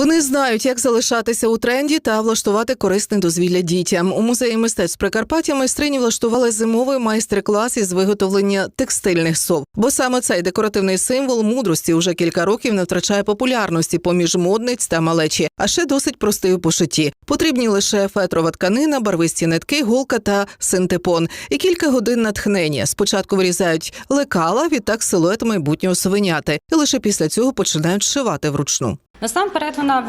Вони знають, як залишатися у тренді та влаштувати корисне дозвілля дітям. У музеї мистецтв Прикарпаття майстрині влаштували зимовий майстер-клас із виготовлення текстильних сов. Бо саме цей декоративний символ мудрості уже кілька років не втрачає популярності поміж модниць та малечі, а ще досить простий у пошитті. Потрібні лише фетрова тканина, барвисті нитки, голка та синтепон. І кілька годин натхнення. Спочатку вирізають лекала, відтак силует майбутнього свиняти, і лише після цього починають шивати вручну. Насамперед вона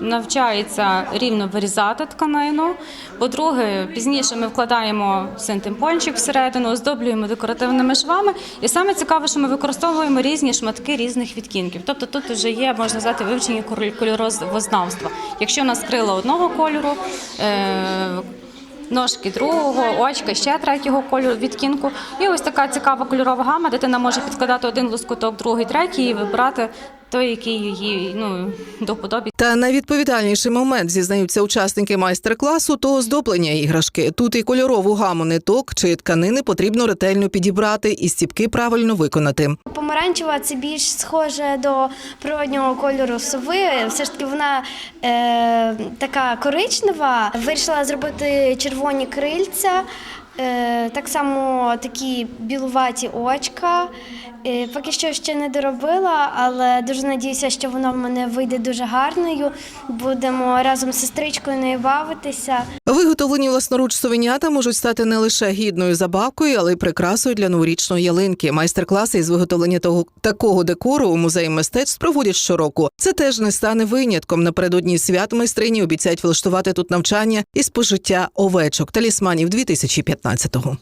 навчається рівно вирізати тканину. По-друге, пізніше ми вкладаємо синтепончик всередину, оздоблюємо декоративними швами. І саме цікаве, що ми використовуємо різні шматки різних відтінків. Тобто тут вже є, можна сказати, вивчення кольор- кольорознавства. Якщо у нас крила одного кольору, е, Ножки другого, очка ще третього кольору відтінку. І ось така цікава кольорова гама. Дитина може підкладати один лоскуток, другий, третій і вибирати той, який їй ну, до. Та найвідповідальніший момент зізнаються учасники майстер-класу то оздоблення іграшки. Тут і кольорову гаму ниток чи тканини потрібно ретельно підібрати і стіпки правильно виконати. Помаранчева це більш схоже до природнього кольору сови. Все ж таки вона е, така коричнева. Вирішила зробити червоні крильця, так само такі білуваті очка. Е, поки що ще не доробила, але дуже надіюся, що вона в мене вийде дуже гарною. Будемо разом з сестричкою нею бавитися. Виготовлені власноруч совенята можуть стати не лише гідною забавкою, але й прикрасою для новорічної ялинки. Майстер-класи із виготовлення того такого декору у музеї мистецтв проводять щороку. Це теж не стане винятком. Напередодні свят майстрині обіцяють влаштувати тут навчання із пожиття овечок талісманів nyt naiset tuohon.